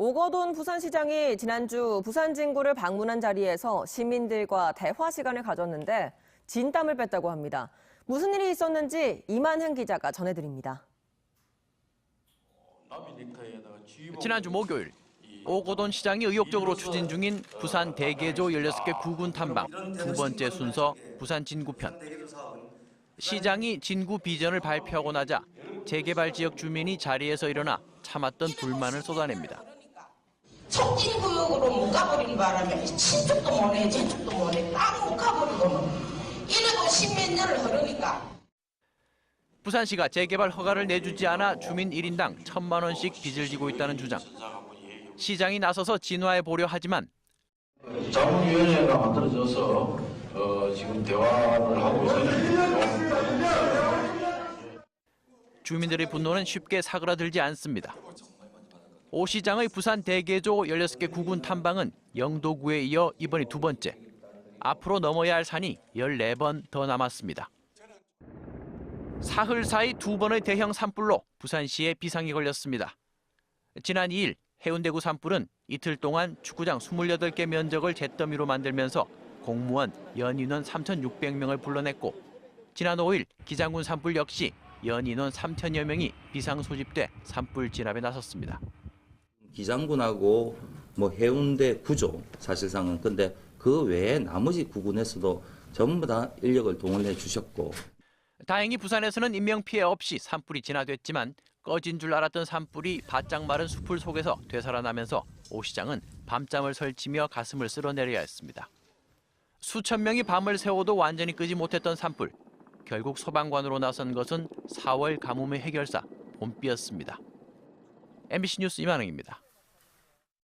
오거돈 부산시장이 지난주 부산 진구를 방문한 자리에서 시민들과 대화 시간을 가졌는데 진땀을 뺐다고 합니다. 무슨 일이 있었는지 이만현 기자가 전해드립니다. 지난주 목요일 오고돈 시장이 의욕적으로 추진 중인 부산 대개조 16개 구군 탐방 두 번째 순서 부산 진구편. 시장이 진구 비전을 발표하고 나자 재개발 지역 주민이 자리에서 일어나 참았던 불만을 쏟아냅니다. 촉진구역으로 못 가버린 바람에 친척도 못해 제척도 못해 딱못 가버리고는 이래도 십몇 년을 흐르니까 부산시가 재개발 허가를 내주지 않아 주민 1인당 천만 원씩 빚을 지고 있다는 주장. 시장이 나서서 진화해 보려 하지만 자문위원회가 만들어져서 어, 지금 대화를 하고 있어요. 주민들의 분노는 쉽게 사그라들지 않습니다. 오 시장의 부산 대개조 16개 구군 탐방은 영도구에 이어 이번이 두 번째. 앞으로 넘어야 할 산이 14번 더 남았습니다. 사흘 사이 두 번의 대형 산불로 부산시에 비상이 걸렸습니다. 지난 2일 해운대구 산불은 이틀 동안 축구장 28개 면적을 잿더미로 만들면서 공무원, 연인원 3,600명을 불러냈고 지난 5일 기장군 산불 역시 연인원 3천여 명이 비상 소집돼 산불 진압에 나섰습니다. 기장군하고 뭐 해운대 구조 사실상은 근데 그 외에 나머지 구군에서도 전부 다 인력을 동원해 주셨고 다행히 부산에서는 인명 피해 없이 산불이 진화됐지만 꺼진 줄 알았던 산불이 바짝 마른 숲을 속에서 되살아나면서 오 시장은 밤잠을 설치며 가슴을 쓸어내려야 했습니다. 수천 명이 밤을 새워도 완전히 끄지 못했던 산불. 결국 소방관으로 나선 것은 4월 가뭄의 해결사 봄비였습니다. MBC 뉴스 이만흥입니다.